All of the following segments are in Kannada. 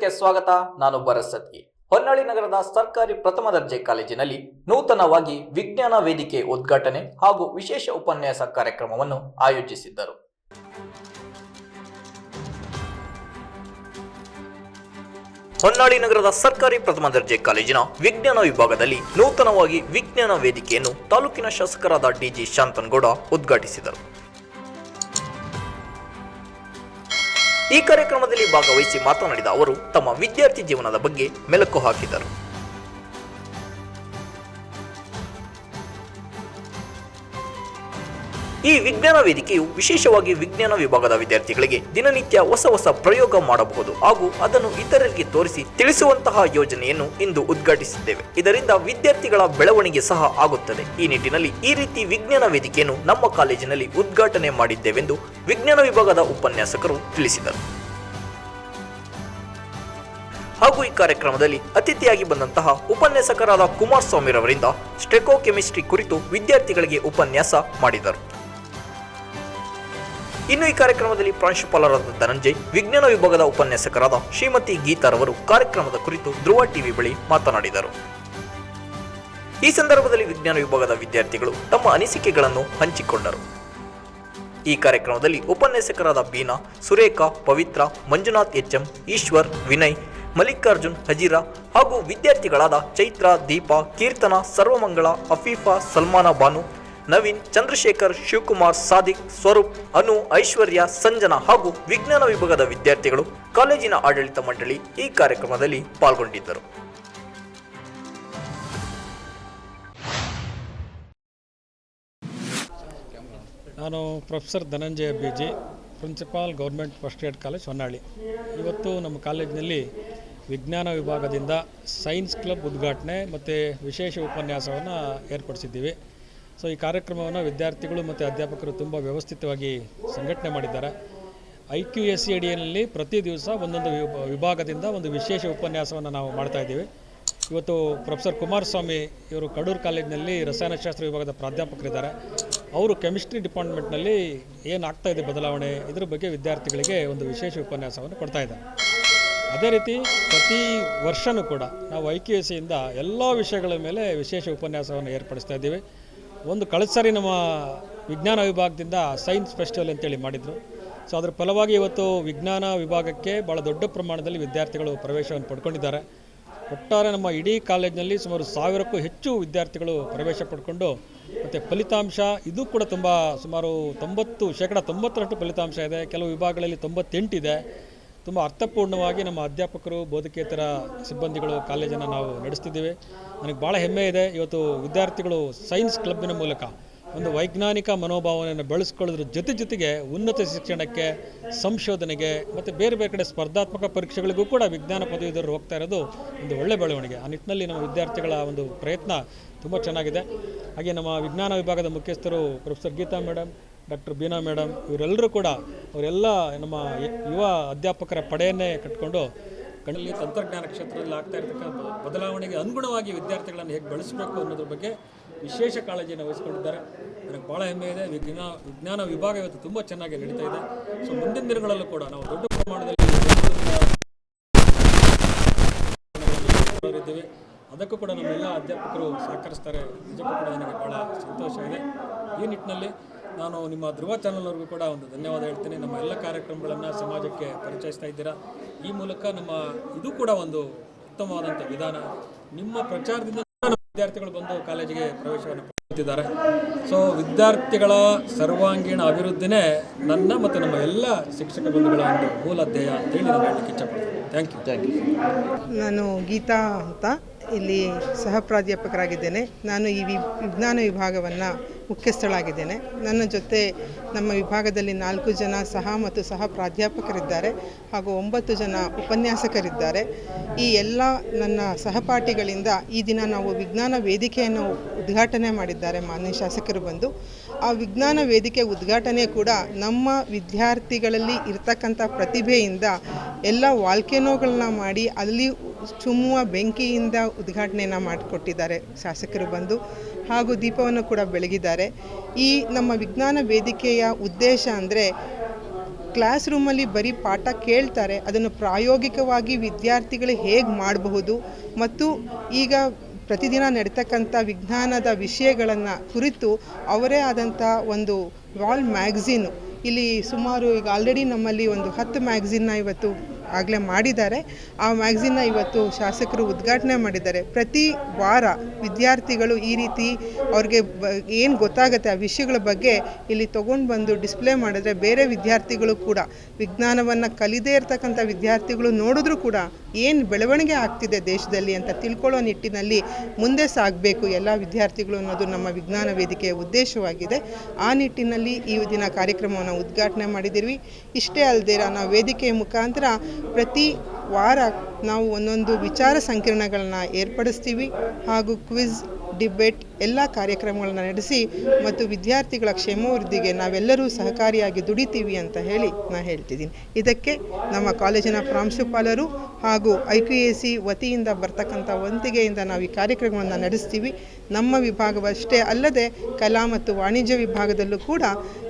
ನ್ಯೂಸ್ಗೆ ಸ್ವಾಗತ, ನಾನು ಭರಸತ್ಗಿ ಸತ್ಗಿ. ಹೊನ್ನಾಳಿ ನಗರದ ಸರ್ಕಾರಿ ಪ್ರಥಮ ದರ್ಜೆ ಕಾಲೇಜಿನಲ್ಲಿ ನೂತನವಾಗಿ ವಿಜ್ಞಾನ ವೇದಿಕೆ ಉದ್ಘಾಟನೆ ಹಾಗೂ ವಿಶೇಷ ಉಪನ್ಯಾಸ ಕಾರ್ಯಕ್ರಮವನ್ನು ಆಯೋಜಿಸಿದ್ದರು. ಹೊನ್ನಾಳಿ ನಗರದ ಸರ್ಕಾರಿ ಪ್ರಥಮ ದರ್ಜೆ ಕಾಲೇಜಿನ ವಿಜ್ಞಾನ ವಿಭಾಗದಲ್ಲಿ ನೂತನವಾಗಿ ವಿಜ್ಞಾನ ವೇದಿಕೆಯನ್ನು ತಾಲೂಕಿನ ಶಾಸಕರಾದ ಡಿಜಿ ಶಾಂತನಗೌಡ ಉದ್ಘಾಟಿಸಿದರು. ಈ ಕಾರ್ಯಕ್ರಮದಲ್ಲಿ ಭಾಗವಹಿಸಿ ಮಾತನಾಡಿದ ಅವರು ತಮ್ಮ ವಿದ್ಯಾರ್ಥಿ ಜೀವನದ ಬಗ್ಗೆ ಮೆಲುಕು ಹಾಕಿದರು. ಈ ವಿಜ್ಞಾನ ವೇದಿಕೆಯು ವಿಶೇಷವಾಗಿ ವಿಜ್ಞಾನ ವಿಭಾಗದ ವಿದ್ಯಾರ್ಥಿಗಳಿಗೆ ದಿನನಿತ್ಯ ಹೊಸ ಹೊಸ ಪ್ರಯೋಗ ಮಾಡಬಹುದು ಹಾಗೂ ಅದನ್ನು ಇತರರಿಗೆ ತೋರಿಸಿ ತಿಳಿಸುವಂತಹ ಯೋಜನೆಯನ್ನು ಇಂದು ಉದ್ಘಾಟಿಸಿದ್ದೇವೆ. ಇದರಿಂದ ವಿದ್ಯಾರ್ಥಿಗಳ ಬೆಳವಣಿಗೆ ಸಹ ಆಗುತ್ತದೆ. ಈ ನಿಟ್ಟಿನಲ್ಲಿ ಈ ರೀತಿ ವಿಜ್ಞಾನ ವೇದಿಕೆಯನ್ನು ನಮ್ಮ ಕಾಲೇಜಿನಲ್ಲಿ ಉದ್ಘಾಟನೆ ಮಾಡಿದ್ದೇವೆಂದು ವಿಜ್ಞಾನ ವಿಭಾಗದ ಉಪನ್ಯಾಸಕರು ತಿಳಿಸಿದರು. ಹಾಗೂ ಈ ಕಾರ್ಯಕ್ರಮದಲ್ಲಿ ಅತಿಥಿಯಾಗಿ ಬಂದಂತಹ ಉಪನ್ಯಾಸಕರಾದ ಕುಮಾರಸ್ವಾಮಿರವರಿಂದ ಸ್ಟೆಕೋ ಕೆಮಿಸ್ಟ್ರಿ ಕುರಿತು ವಿದ್ಯಾರ್ಥಿಗಳಿಗೆ ಉಪನ್ಯಾಸ ಮಾಡಿದರು. ಇನ್ನು ಈ ಕಾರ್ಯಕ್ರಮದಲ್ಲಿ ಪ್ರಾಂಶುಪಾಲರಾದ ಧನಂಜಯ್, ವಿಜ್ಞಾನ ವಿಭಾಗದ ಉಪನ್ಯಾಸಕರಾದ ಶ್ರೀಮತಿ ಗೀತಾರವರು ಕಾರ್ಯಕ್ರಮದ ಕುರಿತು ಧ್ರುವ ಟಿವಿ ಬಳಿ ಮಾತನಾಡಿದರು. ಈ ಸಂದರ್ಭದಲ್ಲಿ ವಿಜ್ಞಾನ ವಿಭಾಗದ ವಿದ್ಯಾರ್ಥಿಗಳು ತಮ್ಮ ಅನಿಸಿಕೆಗಳನ್ನು ಹಂಚಿಕೊಂಡರು. ಈ ಕಾರ್ಯಕ್ರಮದಲ್ಲಿ ಉಪನ್ಯಾಸಕರಾದ ಬೀನಾ, ಸುರೇಖಾ, ಪವಿತ್ರ, ಮಂಜುನಾಥ್ ಎಚ್ಎಂ, ಈಶ್ವರ್, ವಿನಯ್, ಮಲ್ಲಿಕಾರ್ಜುನ್, ಹಜೀರಾ ಹಾಗೂ ವಿದ್ಯಾರ್ಥಿಗಳಾದ ಚೈತ್ರ, ದೀಪಾ, ಕೀರ್ತನ, ಸರ್ವಮಂಗಳ, ಅಫೀಫಾ, ಸಲ್ಮಾನ ಬಾನು ನವೀನ್, ಚಂದ್ರಶೇಖರ್, ಶಿವಕುಮಾರ್, ಸಾದಿಕ್, ಸ್ವರೂಪ್, ಅನು, ಐಶ್ವರ್ಯ, ಸಂಜನಾ ಹಾಗೂ ವಿಜ್ಞಾನ ವಿಭಾಗದ ವಿದ್ಯಾರ್ಥಿಗಳು ಕಾಲೇಜಿನ ಆಡಳಿತ ಮಂಡಳಿ ಈ ಕಾರ್ಯಕ್ರಮದಲ್ಲಿ ಪಾಲ್ಗೊಂಡಿದ್ದರು. ನಾನು professor Dhananjaya B G principal government first aid college Honnali. ಇವತ್ತು ನಮ್ಮ ಕಾಲೇಜಿನಲ್ಲಿ ವಿಜ್ಞಾನ ವಿಭಾಗದಿಂದ ಸೈನ್ಸ್ ಕ್ಲಬ್ ಉದ್ಘಾಟನೆ ಮತ್ತು ವಿಶೇಷ ಉಪನ್ಯಾಸವನ್ನು ಏರ್ಪಡಿಸಿದ್ದೀವಿ. ಸೊ ಈ ಕಾರ್ಯಕ್ರಮವನ್ನು ವಿದ್ಯಾರ್ಥಿಗಳು ಮತ್ತು ಅಧ್ಯಾಪಕರು ತುಂಬ ವ್ಯವಸ್ಥಿತವಾಗಿ ಸಂಘಟನೆ ಮಾಡಿದ್ದಾರೆ. ಐ ಕ್ಯೂ ಎಸ್ ಸಿ ಅಡಿಯಲ್ಲಿ ಪ್ರತಿ ದಿವಸ ಒಂದೊಂದು ವಿಭ- ವಿಭಾಗದಿಂದ ಒಂದು ವಿಶೇಷ ಉಪನ್ಯಾಸವನ್ನು ನಾವು ಮಾಡ್ತಾ ಇದ್ದೀವಿ. ಇವತ್ತು ಪ್ರೊಫೆಸರ್ ಕುಮಾರಸ್ವಾಮಿ ಇವರು ಕಡೂರು ಕಾಲೇಜಿನಲ್ಲಿ ರಸಾಯನಶಾಸ್ತ್ರ ವಿಭಾಗದ ಪ್ರಾಧ್ಯಾಪಕರಿದ್ದಾರೆ. ಅವರು ಕೆಮಿಸ್ಟ್ರಿ ಡಿಪಾರ್ಟ್ಮೆಂಟ್ನಲ್ಲಿ ಏನಾಗ್ತಾ ಇದೆ ಬದಲಾವಣೆ, ಇದ್ರ ಬಗ್ಗೆ ವಿದ್ಯಾರ್ಥಿಗಳಿಗೆ ಒಂದು ವಿಶೇಷ ಉಪನ್ಯಾಸವನ್ನು ಕೊಡ್ತಾ ಇದ್ದಾರೆ. ಅದೇ ರೀತಿ ಪ್ರತಿ ವರ್ಷವೂ ಕೂಡ ನಾವು ಐ ಕ್ಯೂ ಎಸ್ ಸಿಯಿಂದ ಎಲ್ಲ ವಿಷಯಗಳ ಮೇಲೆ ವಿಶೇಷ ಉಪನ್ಯಾಸವನ್ನು ಏರ್ಪಡಿಸ್ತಾ ಇದ್ದೀವಿ. ಒಂದು ಕಳೆದ ನಮ್ಮ ವಿಜ್ಞಾನ ವಿಭಾಗದಿಂದ ಸೈನ್ಸ್ ಫೆಸ್ಟಿವಲ್ ಅಂತೇಳಿ ಮಾಡಿದರು. ಸೊ ಅದರ ಫಲವಾಗಿ ಇವತ್ತು ವಿಜ್ಞಾನ ವಿಭಾಗಕ್ಕೆ ಭಾಳ ದೊಡ್ಡ ಪ್ರಮಾಣದಲ್ಲಿ ವಿದ್ಯಾರ್ಥಿಗಳು ಪ್ರವೇಶವನ್ನು ಪಡ್ಕೊಂಡಿದ್ದಾರೆ. ಒಟ್ಟಾರೆ ನಮ್ಮ ಇಡೀ ಕಾಲೇಜಿನಲ್ಲಿ ಸುಮಾರು ಸಾವಿರಕ್ಕೂ ಹೆಚ್ಚು ವಿದ್ಯಾರ್ಥಿಗಳು ಪ್ರವೇಶ ಪಡ್ಕೊಂಡು, ಮತ್ತು ಫಲಿತಾಂಶ ಇದು ಕೂಡ ತುಂಬ ಸುಮಾರು ತೊಂಬತ್ತು ಶೇಕಡ ತೊಂಬತ್ತರಷ್ಟು ಫಲಿತಾಂಶ ಇದೆ. ಕೆಲವು ವಿಭಾಗಗಳಲ್ಲಿ ತೊಂಬತ್ತೆಂಟಿದೆ. ತುಂಬ ಅರ್ಥಪೂರ್ಣವಾಗಿ ನಮ್ಮ ಅಧ್ಯಾಪಕರು, ಬೋಧಕೇತರ ಸಿಬ್ಬಂದಿಗಳು, ಕಾಲೇಜನ್ನು ನಾವು ನಡೆಸ್ತಿದ್ದೀವಿ. ನನಗೆ ಭಾಳ ಹೆಮ್ಮೆ ಇದೆ. ಇವತ್ತು ವಿದ್ಯಾರ್ಥಿಗಳು ಸೈನ್ಸ್ ಕ್ಲಬ್ಬಿನ ಮೂಲಕ ಒಂದು ವೈಜ್ಞಾನಿಕ ಮನೋಭಾವನೆಯನ್ನು ಬೆಳೆಸ್ಕೊಳ್ಳೋದ್ರ ಜೊತೆ ಜೊತೆಗೆ ಉನ್ನತ ಶಿಕ್ಷಣಕ್ಕೆ, ಸಂಶೋಧನೆಗೆ ಮತ್ತು ಬೇರೆ ಬೇರೆ ಕಡೆ ಸ್ಪರ್ಧಾತ್ಮಕ ಪರೀಕ್ಷೆಗಳಿಗೂ ಕೂಡ ವಿಜ್ಞಾನ ಪದವೀಧರರು ಹೋಗ್ತಾ ಇರೋದು ಒಂದು ಒಳ್ಳೆ ಬೆಳವಣಿಗೆ. ಆ ನಿಟ್ಟಿನಲ್ಲಿ ನಮ್ಮ ವಿದ್ಯಾರ್ಥಿಗಳ ಒಂದು ಪ್ರಯತ್ನ ತುಂಬ ಚೆನ್ನಾಗಿದೆ. ಹಾಗೆ ನಮ್ಮ ವಿಜ್ಞಾನ ವಿಭಾಗದ ಮುಖ್ಯಸ್ಥರು professor Geetha madam doctor Beena madam, ಇವರೆಲ್ಲರೂ ಕೂಡ ಅವರೆಲ್ಲ ನಮ್ಮ ಯುವ ಅಧ್ಯಾಪಕರ ಪಡೆಯನ್ನೇ ಕಟ್ಕೊಂಡು ಕಣ್ಣಲ್ಲಿ ತಂತ್ರಜ್ಞಾನ ಕ್ಷೇತ್ರದಲ್ಲಿ ಆಗ್ತಾ ಇರತಕ್ಕಂಥ ಬದಲಾವಣೆಗೆ ಅನುಗುಣವಾಗಿ ವಿದ್ಯಾರ್ಥಿಗಳನ್ನು ಹೇಗೆ ಬೆಳೆಸಬೇಕು ಅನ್ನೋದ್ರ ಬಗ್ಗೆ ವಿಶೇಷ ಕಾಳಜಿಯನ್ನು ವಹಿಸ್ಕೊಂಡಿದ್ದಾರೆ. ನನಗೆ ಭಾಳ ಹೆಮ್ಮೆ ಇದೆ. ವಿಜ್ಞಾನ ವಿಜ್ಞಾನ ವಿಭಾಗ ಇವತ್ತು ತುಂಬ ಚೆನ್ನಾಗಿ ನಡೀತಾ ಇದೆ. ಸೊ, ಮುಂದಿನ ದಿನಗಳಲ್ಲೂ ಕೂಡ ನಾವು ದೊಡ್ಡ ಪ್ರಮಾಣದಲ್ಲಿ ಅದಕ್ಕೂ ಕೂಡ ನಮ್ಮೆಲ್ಲ ಅಧ್ಯಾಪಕರು ಸಹಕರಿಸ್ತಾರೆ. ನಿಜಕ್ಕೂ ಕೂಡ ನನಗೆ ಭಾಳ ಸಂತೋಷ ಇದೆ. ಈ ನಿಟ್ಟಿನಲ್ಲಿ ನಾನು ನಿಮ್ಮ ಧ್ರುವ ಚಾನಲ್ವರೆಗೂ ಕೂಡ ಒಂದು ಧನ್ಯವಾದ ಹೇಳ್ತೀನಿ. ನಮ್ಮ ಎಲ್ಲ ಕಾರ್ಯಕ್ರಮಗಳನ್ನು ಸಮಾಜಕ್ಕೆ ಪರಿಚಯಿಸ್ತಾ ಇದ್ದೀರಾ. ಈ ಮೂಲಕ ನಮ್ಮ ಇದು ಕೂಡ ಒಂದು ಉತ್ತಮವಾದಂಥ ವಿಧಾನ. ನಿಮ್ಮ ಪ್ರಚಾರದಿಂದ ನಮ್ಮ ವಿದ್ಯಾರ್ಥಿಗಳು ಬಂದು ಕಾಲೇಜಿಗೆ ಪ್ರವೇಶವನ್ನು ಪಡೆಯುತ್ತಿದ್ದಾರೆ. ಸೊ ವಿದ್ಯಾರ್ಥಿಗಳ ಸರ್ವಾಂಗೀಣ ಅಭಿವೃದ್ಧಿನೇ ನನ್ನ ಮತ್ತು ನಮ್ಮ ಎಲ್ಲ ಶಿಕ್ಷಕ ಬಂಧುಗಳ ಒಂದು ಮೂಲ ಧ್ಯೇಯ ಅಂತೇಳಿ ನಾನು ಹೇಳಲಿಕ್ಕೆ ಇಚ್ಛಪಡ್ತೀನಿ. ಥ್ಯಾಂಕ್ ಯು ಥ್ಯಾಂಕ್ ಯು ನಾನು ಗೀತಾ ಅಂತ. ಇಲ್ಲಿ ಸಹ ಪ್ರಾಧ್ಯಾಪಕರಾಗಿದ್ದೇನೆ. ನಾನು ಈ ವಿ ವಿಜ್ಞಾನ ವಿಭಾಗವನ್ನು ಮುಖ್ಯಸ್ಥಳಾಗಿದ್ದೇನೆ. ನನ್ನ ಜೊತೆ ನಮ್ಮ ವಿಭಾಗದಲ್ಲಿ ನಾಲ್ಕು ಜನ ಸಹ ಮತ್ತು ಸಹ ಪ್ರಾಧ್ಯಾಪಕರಿದ್ದಾರೆ ಹಾಗೂ ಒಂಬತ್ತು ಜನ ಉಪನ್ಯಾಸಕರಿದ್ದಾರೆ. ಈ ಎಲ್ಲ ನನ್ನ ಸಹಪಾಠಿಗಳಿಂದ ಈ ದಿನ ನಾವು ವಿಜ್ಞಾನ ವೇದಿಕೆಯನ್ನು ಉದ್ಘಾಟನೆ ಮಾಡಿದ್ದಾರೆ ಮಾನ್ಯ ಶಾಸಕರು ಬಂದು. ಆ ವಿಜ್ಞಾನ ವೇದಿಕೆ ಉದ್ಘಾಟನೆ ಕೂಡ ನಮ್ಮ ವಿದ್ಯಾರ್ಥಿಗಳಲ್ಲಿ ಇರತಕ್ಕಂಥ ಪ್ರತಿಭೆಯಿಂದ ಎಲ್ಲ ವಾಲ್ಕೆನೋಗಳನ್ನ ಮಾಡಿ ಅಲ್ಲಿ ಚುಮ್ಮುವ ಬೆಂಕಿಯಿಂದ ಉದ್ಘಾಟನೆಯನ್ನು ಮಾಡಿಕೊಟ್ಟಿದ್ದಾರೆ ಶಾಸಕರು ಬಂದು ಹಾಗೂ ದೀಪವನ್ನು ಕೂಡ ಬೆಳಗಿದ್ದಾರೆ. ಈ ನಮ್ಮ ವಿಜ್ಞಾನ ವೇದಿಕೆಯ ಉದ್ದೇಶ ಅಂದರೆ ಕ್ಲಾಸ್ ರೂಮಲ್ಲಿ ಬರೀ ಪಾಠ ಕೇಳ್ತಾರೆ, ಅದನ್ನು ಪ್ರಾಯೋಗಿಕವಾಗಿ ವಿದ್ಯಾರ್ಥಿಗಳು ಹೇಗೆ ಮಾಡಬಹುದು ಮತ್ತು ಈಗ ಪ್ರತಿದಿನ ನಡೀತಕ್ಕಂಥ ವಿಜ್ಞಾನದ ವಿಷಯಗಳನ್ನು ಕುರಿತು ಅವರೇ ಆದಂಥ ಒಂದು ವಾಲ್ ಮ್ಯಾಗ್ಝೀನು. ಇಲ್ಲಿ ಸುಮಾರು ಈಗ ಆಲ್ರೆಡಿ ನಮ್ಮಲ್ಲಿ ಒಂದು ಹತ್ತು ಮ್ಯಾಗ್ಝೀನ್ನ ಇವತ್ತು ಆಗಲೇ ಮಾಡಿದ್ದಾರೆ. ಆ ಮ್ಯಾಗ್ಝಿನ್ನ ಇವತ್ತು ಶಾಸಕರು ಉದ್ಘಾಟನೆ ಮಾಡಿದ್ದಾರೆ. ಪ್ರತಿ ವಾರ ವಿದ್ಯಾರ್ಥಿಗಳು ಈ ರೀತಿ ಅವ್ರಿಗೆ ಬ, ಏನು ಗೊತ್ತಾಗುತ್ತೆ ಆ ವಿಷಯಗಳ ಬಗ್ಗೆ ಇಲ್ಲಿ ತೊಗೊಂಡು ಬಂದು ಡಿಸ್ಪ್ಲೇ ಮಾಡಿದ್ರೆ ಬೇರೆ ವಿದ್ಯಾರ್ಥಿಗಳು ಕೂಡ, ವಿಜ್ಞಾನವನ್ನು ಕಲಿದೇ ಇರತಕ್ಕಂಥ ವಿದ್ಯಾರ್ಥಿಗಳು ನೋಡಿದ್ರೂ ಕೂಡ ಏನು ಬೆಳವಣಿಗೆ ಆಗ್ತಿದೆ ದೇಶದಲ್ಲಿ ಅಂತ ತಿಳ್ಕೊಳ್ಳೋ ನಿಟ್ಟಿನಲ್ಲಿ ಮುಂದೆ ಸಾಗಬೇಕು ಎಲ್ಲ ವಿದ್ಯಾರ್ಥಿಗಳು ಅನ್ನೋದು ನಮ್ಮ ವಿಜ್ಞಾನ ವೇದಿಕೆಯ ಉದ್ದೇಶವಾಗಿದೆ. ಆ ನಿಟ್ಟಿನಲ್ಲಿ ಈ ದಿನ ಕಾರ್ಯಕ್ರಮವನ್ನು ಉದ್ಘಾಟನೆ ಮಾಡಿದ್ದೀವಿ. ಇಷ್ಟೇ ಅಲ್ಲದೆ ನಾವು ವೇದಿಕೆಯ ಮುಖಾಂತರ ಪ್ರತಿ ವಾರ ನಾವು ಒಂದೊಂದು ವಿಚಾರ ಸಂಕಿರಣಗಳನ್ನ ಏರ್ಪಡಿಸ್ತೀವಿ ಹಾಗೂ ಕ್ವಿಜ್ ಡಿಬೇಟ್ ಎಲ್ಲ ಕಾರ್ಯಕ್ರಮಗಳನ್ನು ನಡೆಸಿ ಮತ್ತು ವಿದ್ಯಾರ್ಥಿಗಳ ಕ್ಷೇಮಾಭಿವೃದ್ಧಿಗೆ ನಾವೆಲ್ಲರೂ ಸಹಕಾರಿಯಾಗಿ ದುಡಿತೀವಿ ಅಂತ ಹೇಳಿ ನಾನು ಹೇಳ್ತಿದ್ದೀನಿ. ಇದಕ್ಕೆ ನಮ್ಮ ಕಾಲೇಜಿನ ಪ್ರಾಂಶುಪಾಲರು ಹಾಗೂ ಐ ಪಿ ಎ ಸಿ ವತಿಯಿಂದ ಬರ್ತಕ್ಕಂಥ ವಂತಿಗೆಯಿಂದ ನಾವು ಈ ಕಾರ್ಯಕ್ರಮವನ್ನು ನಡೆಸ್ತೀವಿ. ನಮ್ಮ ವಿಭಾಗವಷ್ಟೇ ಅಲ್ಲದೆ ಕಲಾ ಮತ್ತು ವಾಣಿಜ್ಯ ವಿಭಾಗದಲ್ಲೂ ಕೂಡ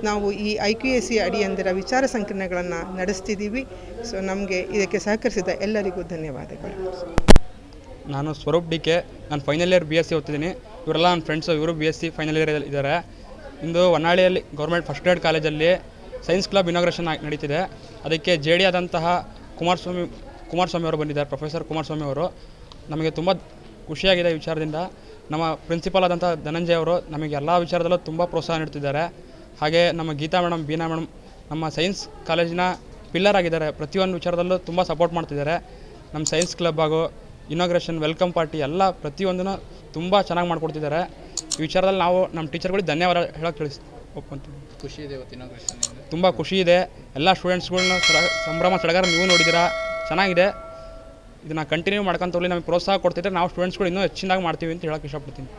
ನಾವು ಈ ಐ ಕ್ಯು ಎ ಸಿ ಅಡಿಯಂದಿರ ವಿಚಾರ ಸಂಕಿರಣಗಳನ್ನು ನಡೆಸ್ತಿದ್ದೀವಿ. ಸೊ ನಮಗೆ ಇದಕ್ಕೆ ಸಹಕರಿಸಿದ ಎಲ್ಲರಿಗೂ ಧನ್ಯವಾದಗಳು. ನಾನು ಸ್ವರೂಪ್ ಡಿ ಕೆ, ನಾನು final year B S C ಓದ್ತಿದ್ದೀನಿ. ಇವರೆಲ್ಲ ನನ್ನ ಫ್ರೆಂಡ್ಸು ಇವರು B S C final year ಇದ್ದಾರೆ. ಇಂದು ಹೊನ್ನಾಳಿಯಲ್ಲಿ ಗೌರ್ಮೆಂಟ್ ಫಸ್ಟ್ ಗ್ರೇಡ್ ಕಾಲೇಜಲ್ಲಿ ಸೈನ್ಸ್ ಕ್ಲಬ್ ಇನಾಗ್ರೇಷನ್ ನಡೀತಿದೆ. ಅದಕ್ಕೆ ಜೆ ಡಿ ಆದಂತಹ ಕುಮಾರಸ್ವಾಮಿ ಕುಮಾರಸ್ವಾಮಿ ಅವರು ಬಂದಿದ್ದಾರೆ ಪ್ರೊಫೆಸರ್ ಕುಮಾರಸ್ವಾಮಿ ಅವರು. ನಮಗೆ ತುಂಬ ಖುಷಿಯಾಗಿದೆ ಈ ವಿಚಾರದಿಂದ. ನಮ್ಮ ಪ್ರಿನ್ಸಿಪಾಲ್ ಆದಂಥ ಧನಂಜಯ ಅವರು ನಮಗೆ ಎಲ್ಲ ವಿಚಾರದಲ್ಲೂ ತುಂಬ ಪ್ರೋತ್ಸಾಹ ನೀಡ್ತಿದ್ದಾರೆ ಹಾಗೆ ನಮ್ಮ ಗೀತಾ ಮೇಡಮ್ ಬೀನಾ ಮೇಡಮ್ ನಮ್ಮ ಸೈನ್ಸ್ ಕಾಲೇಜಿನ ಪಿಲ್ಲರ್ ಆಗಿದ್ದಾರೆ. ಪ್ರತಿಯೊಂದು ವಿಚಾರದಲ್ಲೂ ತುಂಬ ಸಪೋರ್ಟ್ ಮಾಡ್ತಿದ್ದಾರೆ. ನಮ್ಮ ಸೈನ್ಸ್ ಕ್ಲಬ್ ಹಾಗೂ ಇನಾಗ್ರೇಷನ್ ವೆಲ್ಕಮ್ ಪಾರ್ಟಿ ಎಲ್ಲ ಪ್ರತಿಯೊಂದನ್ನು ತುಂಬ ಚೆನ್ನಾಗಿ ಮಾಡ್ಕೊಡ್ತಿದ್ದಾರೆ. ಈ ವಿಚಾರದಲ್ಲಿ ನಾವು ನಮ್ಮ ಟೀಚರ್ಗಳಿಗೆ ಧನ್ಯವಾದ ಹೇಳೋಕೆ ತಿಳಿಸ್ ಒಪ್ಕೊಂತೀವಿ ಖುಷಿ ಇದೆ ಇವತ್ತು ಇನಾಗ್ರೇಷನ್ ತುಂಬ ಖುಷಿ ಇದೆ. ಎಲ್ಲ ಸ್ಟೂಡೆಂಟ್ಸ್ಗಳನ್ನ ಸಂಭ್ರಮ ಸಡಗರ ನೀವು ನೋಡಿದ್ದೀರಾ? ಚೆನ್ನಾಗಿದೆ. ಇದನ್ನು ಕಂಟಿನ್ಯೂ ಮಾಡ್ಕೊಂತ ಹೋಗ್ಲಿ ನಮಗೆ ಪ್ರೋತ್ಸಾಹ ಕೊಡ್ತಿದ್ರೆ ನಾವು ಸ್ಟೂಡೆಂಟ್ಸ್ಗಳು ಇನ್ನೂ ಹೆಚ್ಚಿನಾಗಿ ಮಾಡ್ತೀವಿ ಅಂತ ಹೇಳೋಕೆ ಇಷ್ಟಪಡ್ತೀನಿ.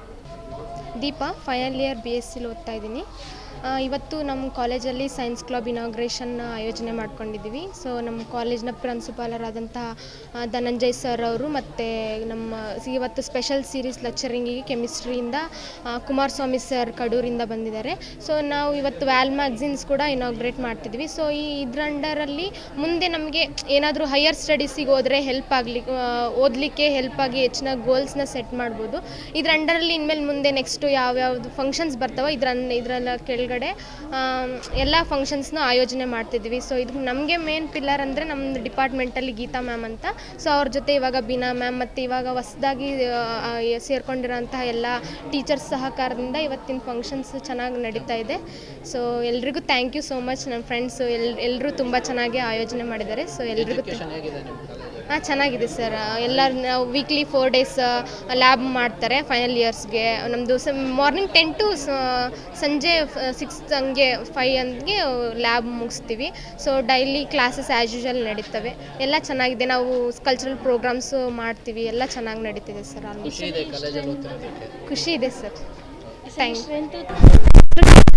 Deepa final year B S ಸಿಲಿ ಓದ್ತಾ ಇದ್ದೀನಿ. ಇವತ್ತು ನಮ್ಮ ಕಾಲೇಜಲ್ಲಿ ಸೈನ್ಸ್ ಕ್ಲಬ್ ಇನಾಗ್ರೇಷನ್ ಆಯೋಜನೆ ಮಾಡ್ಕೊಂಡಿದ್ದೀವಿ. ಸೊ ನಮ್ಮ ಕಾಲೇಜ್ನ ಪ್ರಿನ್ಸಿಪಾಲರಾದಂತಹ ಆ, ಧನಂಜಯ್ ಸರ್ ಅವರು ಮತ್ತು ನಮ್ಮ ಇವತ್ತು ಸ್ಪೆಷಲ್ ಸೀರೀಸ್ ಲೆಕ್ಚರಿಂಗಿಗೆ ಕೆಮಿಸ್ಟ್ರಿಯಿಂದ ಕುಮಾರಸ್ವಾಮಿ ಸರ್ ಕಡೂರಿಂದ ಬಂದಿದ್ದಾರೆ. ಸೊ ನಾವು ಇವತ್ತು ವ್ಯಾಲ್ ಮ್ಯಾಗ್ಝಿನ್ಸ್ ಕೂಡ ಇನಾಗ್ರೇಟ್ ಮಾಡ್ತಿದ್ವಿ. ಸೊ ಈ ಇದ್ರ ಅಂಡರಲ್ಲಿ ಮುಂದೆ ನಮಗೆ ಏನಾದರೂ ಹೈಯರ್ ಸ್ಟಡೀಸಿಗೆ ಹೋದರೆ ಹೆಲ್ಪ್ ಆಗಲಿ ಓದಲಿಕ್ಕೆ ಹೆಲ್ಪ್ ಆಗಿ ಹೆಚ್ಚಿನ ಗೋಲ್ಸ್ನ ಸೆಟ್ ಮಾಡ್ಬೋದು. ಇದ್ರ ಅಂಡರಲ್ಲಿ ಇನ್ಮೇಲೆ ಮುಂದೆ ನೆಕ್ಸ್ಟು ಯಾವ್ಯಾವ್ದು ಫಂಕ್ಷನ್ಸ್ ಬರ್ತಾವೋ ಇದ್ರ ಇದರೆಲ್ಲ ಕೆಳಗಡೆ ಎಲ್ಲ ಫಂಕ್ಷನ್ಸ್ನ ಆಯೋಜನೆ ಮಾಡ್ತಿದ್ವಿ. ಸೊ ಇದು ನಮಗೆ ಮೇನ್ ಪಿಲ್ಲರ್ ಅಂದರೆ ನಮ್ಮ ಡಿಪಾರ್ಟ್ಮೆಂಟಲ್ಲಿ ಗೀತಾ ಮ್ಯಾಮ್ ಅಂತ. ಸೊ ಅವ್ರ ಜೊತೆ ಇವಾಗ ಬೀನಾ ಮ್ಯಾಮ್ ಮತ್ತು ಇವಾಗ ಹೊಸದಾಗಿ ಸೇರ್ಕೊಂಡಿರೋಂತಹ ಎಲ್ಲ ಟೀಚರ್ಸ್ ಸಹಕಾರದಿಂದ ಇವತ್ತಿನ ಫಂಕ್ಷನ್ಸ್ ಚೆನ್ನಾಗಿ ನಡೀತಾ ಇದೆ. ಸೊ ಎಲ್ರಿಗೂ ಥ್ಯಾಂಕ್ ಯು ಸೋ ಮಚ್ ನನ್ನ ಫ್ರೆಂಡ್ಸು ಎಲ್ ಎಲ್ಲರೂ ತುಂಬ ಚೆನ್ನಾಗಿ ಆಯೋಜನೆ ಮಾಡಿದ್ದಾರೆ. ಸೊ ಎಲ್ರಿಗೂ ಹಾಂ ಚೆನ್ನಾಗಿದೆ ಸರ್. ಎಲ್ಲ ನಾವು ವೀಕ್ಲಿ ಫೋರ್ ಡೇಸ್ ಲ್ಯಾಬ್ ಮಾಡ್ತಾರೆ ಫೈನಲ್ ಇಯರ್ಸ್ಗೆ ನಮ್ಮದು ಸ ಮಾರ್ನಿಂಗ್ ಟೆನ್ ಟು ಸಂಜೆ ಸಿಕ್ಸ್ ಹಂಗೆ ಫೈವ್ ಹಂಗೆ lab ಮುಗಿಸ್ತೀವಿ. So daily classes as usual ನಡೀತವೆ. ಎಲ್ಲ ಚೆನ್ನಾಗಿದೆ. ನಾವು ಕಲ್ಚರಲ್ ಪ್ರೋಗ್ರಾಮ್ಸು ಮಾಡ್ತೀವಿ. ಎಲ್ಲ ಚೆನ್ನಾಗಿ ನಡೀತಿದೆ ಸರ್. ಖುಷಿ ಇದೆ ಕಾಲೇಜಲ್ಲಿ ಓದ್ತಿರೋದಕ್ಕೆ? ಖುಷಿ ಇದೆ sir. Thank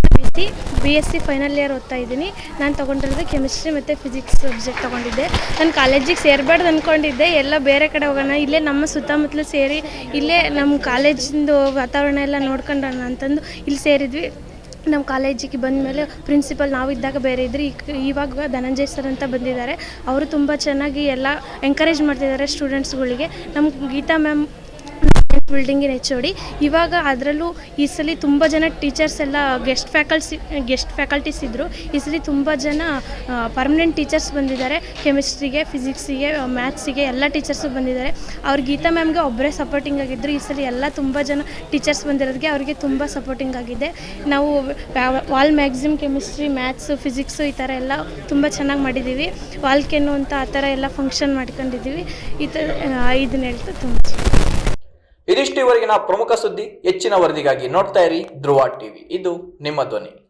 B S C final year ಓದ್ತಾ ಇದ್ದೀನಿ. ನಾನು ತೊಗೊಂಡಿರೋದು ಕೆಮಿಸ್ಟ್ರಿ ಮತ್ತು ಫಿಸಿಕ್ಸ್ ಸಬ್ಜೆಕ್ಟ್ ತೊಗೊಂಡಿದ್ದೆ. ನಾನು ಕಾಲೇಜಿಗೆ ಸೇರಬಾರ್ದು ಅಂದ್ಕೊಂಡಿದ್ದೆ ಎಲ್ಲ ಬೇರೆ ಕಡೆ ಹೋಗೋಣ. ಇಲ್ಲೇ ನಮ್ಮ ಸುತ್ತಮುತ್ತಲು ಸೇರಿ, ಇಲ್ಲೇ ನಮ್ಮ ಕಾಲೇಜಿಂದು ವಾತಾವರಣ ಎಲ್ಲ ನೋಡ್ಕೊಂಡೋಣ ಅಂತಂದು ಇಲ್ಲಿ ಸೇರಿದ್ವಿ. ನಮ್ಮ ಕಾಲೇಜಿಗೆ ಬಂದ ಮೇಲೆ ಪ್ರಿನ್ಸಿಪಲ್ ನಾವು ಇದ್ದಾಗ ಬೇರೆ ಇದ್ರಿ. ಇವಾಗ ಧನಂಜಯ್ ಸರ್ ಅಂತ ಬಂದಿದ್ದಾರೆ. ಅವರು ತುಂಬ ಚೆನ್ನಾಗಿ ಎಲ್ಲ ಎಂಕರೇಜ್ ಮಾಡ್ತಿದ್ದಾರೆ ಸ್ಟೂಡೆಂಟ್ಸ್ಗಳಿಗೆ ನಮ್ಮ ಗೀತಾ ಮ್ಯಾಮ್ ಬಿಲ್ಡಿಂಗಿನ ಎಚ್ ಓಡಿ ಇವಾಗ ಅದರಲ್ಲೂ ಈ ಸಲ ತುಂಬ ಜನ ಟೀಚರ್ಸ್ ಎಲ್ಲ ಗೆಸ್ಟ್ ಫ್ಯಾಕಲ್ಟಿ ಗೆಸ್ಟ್ ಫ್ಯಾಕಲ್ಟೀಸ್ ಇದ್ದರು ಈ ಸಲ ತುಂಬ ಜನ ಪರ್ಮನೆಂಟ್ ಟೀಚರ್ಸ್ ಬಂದಿದ್ದಾರೆ. ಕೆಮಿಸ್ಟ್ರಿಗೆ ಫಿಸಿಕ್ಸಿಗೆ ಮ್ಯಾಥ್ಸಿಗೆ ಎಲ್ಲ ಟೀಚರ್ಸು ಬಂದಿದ್ದಾರೆ. ಅವ್ರು ಗೀತಾ ಮ್ಯಾಮ್ಗೆ ಒಬ್ಬರೇ ಸಪೋರ್ಟಿಂಗ್ ಆಗಿದ್ದರು ಈ ಸಲ ಎಲ್ಲ ತುಂಬ ಜನ ಟೀಚರ್ಸ್ ಬಂದಿರೋದಕ್ಕೆ ಅವರಿಗೆ ತುಂಬ ಸಪೋರ್ಟಿಂಗ್ ಆಗಿದೆ. ನಾವು wall magazine chemistry maths physics ಈ ಥರ ಎಲ್ಲ ತುಂಬ ಚೆನ್ನಾಗಿ ಮಾಡಿದ್ದೀವಿ ವಾಲ್ಕೆನ್ನು ಅಂತ ಆ ಥರ ಎಲ್ಲ ಫಂಕ್ಷನ್ ಮಾಡ್ಕೊಂಡಿದ್ದೀವಿ ಈ ಥರ ಇದನ್ನ ಹೇಳ್ತಾ ತುಂಬ ಇದಿಷ್ಟು ಇವರೆಗಿನ ಪ್ರಮುಖ ಸುದ್ದಿ ಹೆಚ್ಚಿನ ವರದಿಗಾಗಿ ನೋಡ್ತಾ ಇರಿ ಧ್ರುವ ಟಿವಿ. ಇದು ನಿಮ್ಮ ಧ್ವನಿ.